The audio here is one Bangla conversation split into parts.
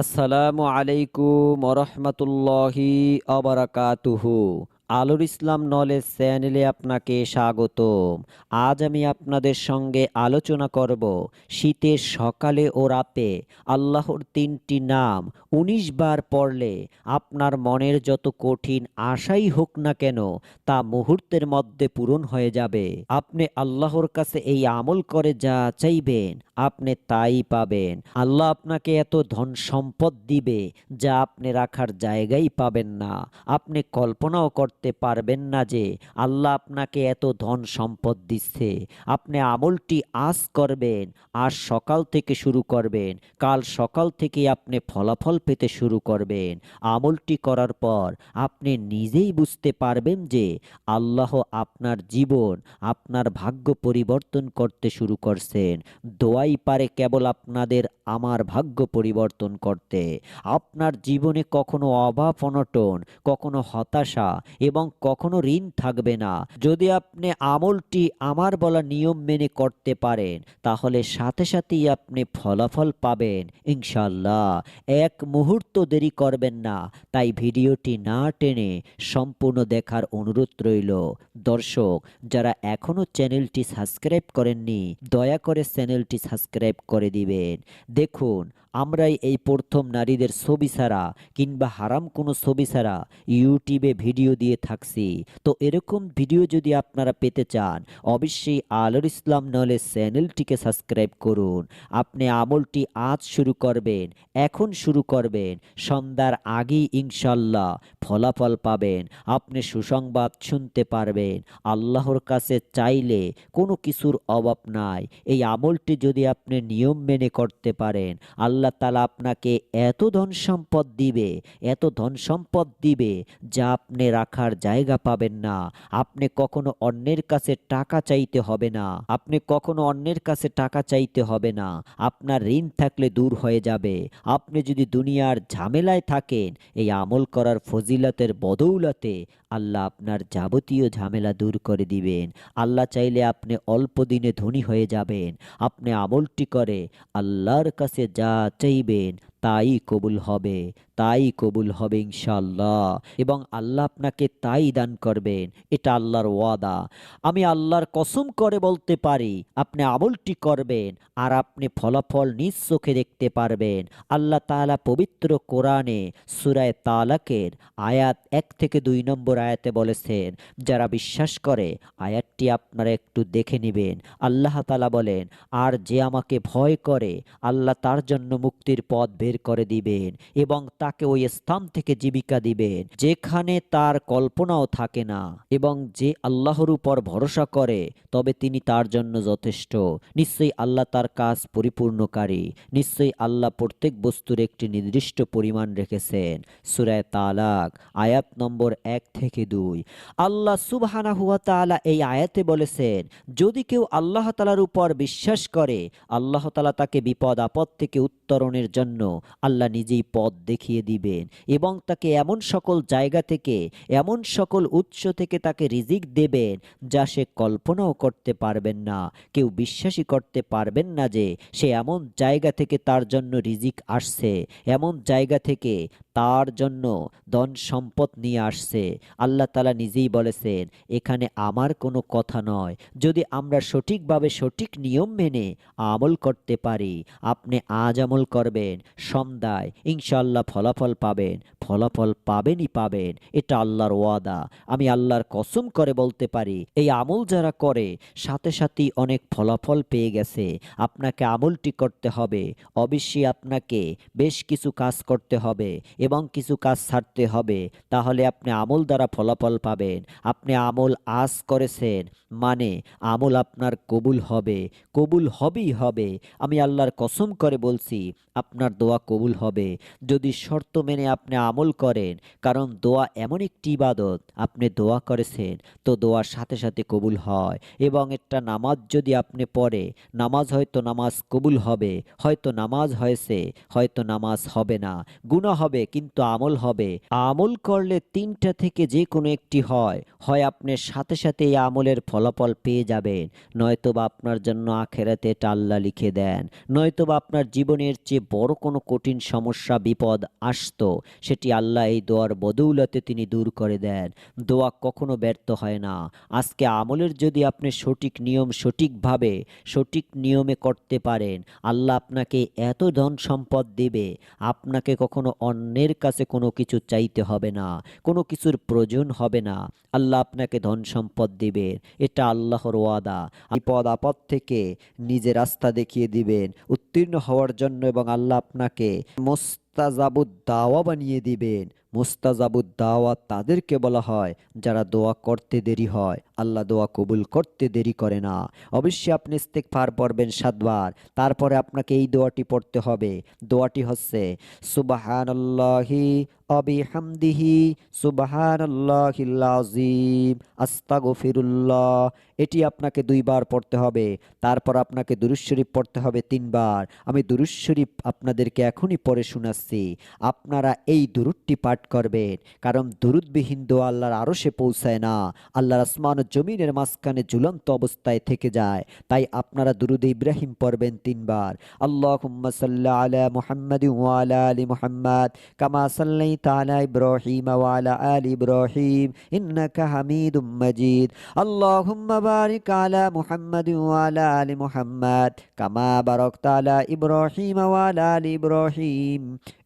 আসসালামু আলাইকুম রহমতুল্লাহি অবরাকাতুহু। আলুর ইসলাম নলেজ চ্যানেলে আপনাকে স্বাগতম। আজ আমি আপনাদের সঙ্গে আলোচনা করব শীতের সকালে ও রাতে আল্লাহর তিনটি নাম। উনিশ বার পড়লে আপনার মনের যত কঠিন আশাই হোক না কেন তা মুহূর্তের মধ্যে পূরণ হয়ে যাবে। আপনি আল্লাহর কাছে এই আমল করে যা চাইবেন আপনি তাই পাবেন। আল্লাহ আপনাকে এত ধন সম্পদ দিবে যা আপনি রাখার জায়গাই পাবেন না। আপনি কল্পনাও করতে পারবেন না যে আল্লাহ আপনাকে এত ধন সম্পদ দিচ্ছে। আপনি আমলটি আজ করবেন, আজ সকাল থেকে শুরু করবেন, কাল সকাল থেকে আপনি ফলাফল পেতে শুরু করবেন। আমলটি করার পর আপনি নিজেই বুঝতে পারবেন যে আল্লাহ আপনার জীবন, আপনার ভাগ্য পরিবর্তন করতে শুরু করছেন। দোয়াই পারে কেবল আপনাদের আমার ভাগ্য পরিবর্তন করতে। আপনার জীবনে কখনো অভাব অনটন, কখনো হতাশা এবং কখনো ঋণ থাকবে না। যদি আপনি আমলটি আমার বলা নিয়ম মেনে করতে পারেন, তাহলে সাথে সাথেই আপনি ফলাফল পাবেন। ইনশাল্লাহ এক মুহূর্ত দেরি করবেন না, তাই ভিডিওটি না টেনে সম্পূর্ণ দেখার অনুরোধ রইল। দর্শক, যারা এখনও চ্যানেলটি সাবস্ক্রাইব করেননি, দয়া করে চ্যানেলটি সাবস্ক্রাইব করে দিবেন। দেখুন, আমরাই এই প্রথম নারীদের ছবি ছাড়া কিংবা হারাম কোনো ছবি ছাড়া ইউটিউবে ভিডিও দিয়ে থাকছি। তো এরকম ভিডিও যদি আপনারা পেতে চান, অবশ্যই আলোর ইসলাম নলেজ চ্যানেলটিকে সাবস্ক্রাইব করুন। আপনি আমলটি আজ শুরু করবেন, এখন শুরু করবেন। সন্ধ্যার আগেই ইনশাল্লাহ ফলাফল পাবেন, আপনি সুসংবাদ শুনতে পারবেন। আল্লাহর কাছে চাইলে কোনো কিছুর অভাব নাই। এই আমলটি যদি আপনি নিয়ম মেনে করতে পারেন। আল্লাহ তালা আপনাকে এত ধন সম্পদ দিবে, এত ধন সম্পদ দিবে যা আপনি রাখার জায়গা পাবেন না। আপনি কখনো অন্যের কাছে টাকা চাইতে হবে না। আপনি কখনো অন্যের কাছে টাকা চাইতে হবে না। আপনার ঋণ থাকলে দূর হয়ে যাবে। আপনি যদি দুনিয়ার ঝামেলায় থাকেন, এই আমল করার ফজিলতের বদৌলতে আল্লাহ আপনার যাবতীয় ঝামেলা দূর করে দিবেন। আল্লাহ চাইলে আপনি অল্প দিনে ধনী হয়ে যাবেন। আপনি আমলটি করে আল্লাহর কাছে যা চাইবেন তাই কবুল হবে, তাই কবুল হবে ইনশাল্লাহ এবং আল্লাহ আপনাকে তাই দান করবেন, এটা আল্লাহর ওয়াদা। আমি আল্লাহর কসম করে বলতে পারি, আপনি আমলটি করবেন আর আপনি ফলাফল নিজ চোখে দেখতে পারবেন। আল্লাহ তাআলা পবিত্র কোরআনে সুরায় তালাকের আয়াত এক থেকে দুই নম্বর আয়াতে বলেছেন, যারা বিশ্বাস করে, আয়াতটি আপনারা একটু দেখে নেবেন। আল্লাহ তালা বলেন, আর যে আমাকে ভয় করে, আল্লাহ তার জন্য মুক্তির পথ বের করে দিবেন এবং তাকে ওই স্থান থেকে জীবিকা দিবেন, যেখানে তার কল্পনাও থাকে না এবং যে আল্লাহর উপর ভরসা করে, তবে তিনি তার জন্য যথেষ্ট। নিশ্চয়ই আল্লাহ তার কাজ পরিপূর্ণকারী। নিশ্চয়ই আল্লাহ প্রত্যেক বস্তুর একটি নির্দিষ্ট পরিমাণ রেখেছেন। সুরায় তালাক, আয়াত নম্বর এক থেকে দুই। আল্লাহ সুবহানা হুয়া তাআলা এই আয়াতে বলেছেন, যদি কেউ আল্লাহ তালার উপর বিশ্বাস করে, আল্লাহ তালা তাকে বিপদ আপদ থেকে উত্তরণের জন্য আল্লাহ নিজেই পথ দেখিয়ে দিবেন এবং তাকে এমন সকল জায়গা থেকে, এমন সকল উৎস থেকে তাকে রিজিক দেবেন যা সে কল্পনাও করতে পারবেন না। কেউ বিশ্বাসই করতে পারবেন না যে সে এমন জায়গা থেকে তার জন্য রিজিক আসছে, এমন জায়গা থেকে তার জন্য ধন সম্পদ নিয়ে আসছে। আল্লাহ তালা নিজেই বলেছেন, এখানে আমার কোনো কথা নয়। যদি আমরা সঠিকভাবে সঠিক নিয়ম মেনে আমল করতে পারি, আপনি আজ আমল করবেন, সন্ধ্যায় ইনশাল্লাহ ফলাফল পাবেন, ফলাফল পাবেনই পাবেন। এটা আল্লাহর ওয়াদা। আমি আল্লাহর কসম করে বলতে পারি, এই আমল যারা করে, সাথে সাথেই অনেক ফলাফল পেয়ে গেছে। আপনাকে আমলটি করতে হবে। অবশ্যই আপনাকে বেশ কিছু কাজ করতে হবে এবং কিছু কাজ ছাড়তে হবে, তাহলে আপনি আমল দ্বারা ফলাফল পাবেন। আপনি আমল আজ করেছেন মানে আমল আপনার কবুল হবে। কবুল হবেই হবে। আমি আল্লাহর কসম করে বলছি, আপনার দোয়া কবুল হবে। যদি শর্ত মেনে আপনি আমল করেন, কারণ দোয়া এমন একটি ইবাদত, আপনি দোয়া করেছেন, তো দোয়ার সাথে সাথে কবুল হয়। এবং একটা নামাজ যদি আপনি পড়ে, নামাজ হয়তো নামাজ কবুল হবে, হয়তো নামাজ হয়েছে, হয়তো নামাজ হবে না। গুণা হবে কিন্তু আমল হবে। আমল করলে তিনটা থেকে যে কোনো একটি হয়। হয় আপনি সাথে সাথে এই আমলের ফলাফল পেয়ে যাবেন। নয়তোবা আপনার জন্য আখেরাতে টাল্লা লিখে দেন। নয়তোবা আপনার জীবনের চেয়ে বড় কোনো কঠিন সমস্যা, বিপদ আসতো, সেটি আল্লাহ এই দোয়ার বদৌলতে তিনি দূর করে দেন। দোয়া কখনো ব্যর্থ হয় না। আজকে আমলের যদি আপনি সঠিক নিয়ম সঠিকভাবে, সঠিক নিয়মে করতে পারেন, আল্লাহ আপনাকে এত ধন সম্পদ দেবে, আপনাকে কখনো অন্যের কাছে কোনো কিছু চাইতে হবে না, কোনো কিছুর প্রয়োজন হবে না। আল্লাহ আপনাকে ধন সম্পদ দিবেন, এটা আল্লাহর ওয়াদা। বিপদ আপদ থেকে নিজে রাস্তা দেখিয়ে দিবেন, উত্তীর্ণ হওয়ার জন্য এবং আল্লাহ আপনাকে মোস্তাজাবুদ দাওয়া বানিয়ে দিবেন। মুস্তাজাবুদ দাওয়া তাদেরকে বলা হয়, যারা দোয়া করতে দেরি হয়। আল্লাহ দোয়া কবুল করতে দেরি করে না। অবশ্যই আপনি ইস্তেকফার পড়বেন সাতবার। তারপরে আপনাকে এই দোয়াটি পড়তে হবে। দোয়াটি হচ্ছে, সুবাহানাল্লাহি অবিহামদিহি এটি আপনাকে দুইবার পড়তে হবে, তারপর আপনাকে দুরুজ শরীফ পড়তে হবে তিনবার। আমি দুরুজ শরীফ আপনাদেরকে এখনই পড়ে শোনাচ্ছি। আপনারা এই দুরুদটি পাঠ করবেন, কারণ দুরুদবিহীন দোয়া আল্লাহর আরও সে পৌঁছায় না। আল্লাহর আসমান জমিনের মাঝখানে ঝুলন্ত অবস্থায় থেকে যায়, তাই আপনারা দুরুদ ইব্রাহিম পড়বেন তিনবার। আল্লাহ সাল্লাহ মুহাম্মদ আলী মুহাম্মদ, কামা সাল্লাইতা আলা ইব্রাহিম ওয়ালা আলি ইব্রাহিম ইন্নাকা হামিদুম মাজিদ আল্লাহুম্মা বারিক আলা মুহাম্মদ ওয়ালা আলি মুহাম্মদ কামা বারাকতা আলা ইব্রাহিম ওয়ালা আলি ইব্রাহিম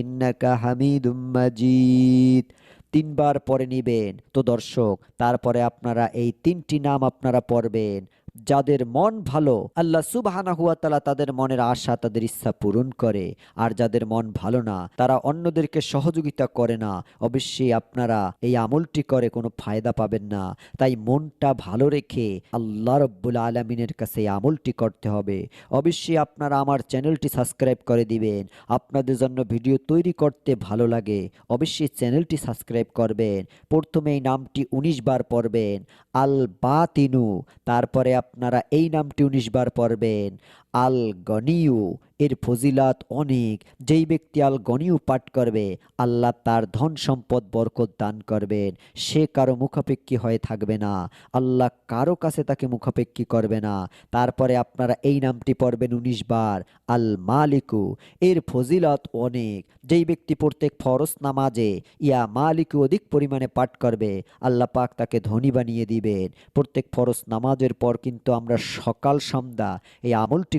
ইন্নাকা হামিদুম মাজিদ তিনবার পরে নিবেন। তো দর্শক, তারপরে আপনারা এই তিনটি নাম আপনারা পড়বেন। যাদের মন ভালো, আল্লাহ সুবহানা হুয়া তালা তাদের মনের আশা তাদের ইচ্ছা পূরণ করে। আর যাদের মন ভালো না, তারা অন্যদেরকে সহযোগিতা করে না। অবশ্যই আপনারা এই আমলটি করে কোনো ফায়দা পাবেন না। তাই মনটা ভালো রেখে আল্লাহ রব্বুল আলমিনের কাছে এই আমলটি করতে হবে। অবশ্যই আপনারা আমার চ্যানেলটি সাবস্ক্রাইব করে দিবেন। আপনাদের জন্য ভিডিও তৈরি করতে ভালো লাগে, অবশ্যই চ্যানেলটি সাবস্ক্রাইব করবেন। প্রথমে এই নামটি উনিশ বার পড়বেন। আল বাতিনু তারপরে আপনারা এই নামটি উনিশ বার পড়বেন। আল গনিউ এর ফজিলাত অনেক। যেই ব্যক্তি আল গনিউ পাঠ করবে, আল্লাহ তার ধন সম্পদ বরকত দান করবেন। সে কারও মুখাপেক্ষী হয়ে থাকবে না। আল্লাহ কারও কাছে তাকে মুখাপেক্ষী করবে না। তারপরে আপনারা এই নামটি পড়বেন উনিশ বার আল মালিকু এর ফজিলত অনেক। যেই ব্যক্তি প্রত্যেক ফরস নামাজে ইয়া মালিকু অধিক পরিমাণে পাঠ করবে, আল্লাহ পাক তাকে ধনী বানিয়ে দিবেন। প্রত্যেক ফরস নামাজের পর কিন্তু আমরা সকাল সন্ধ্যা এই আমলটি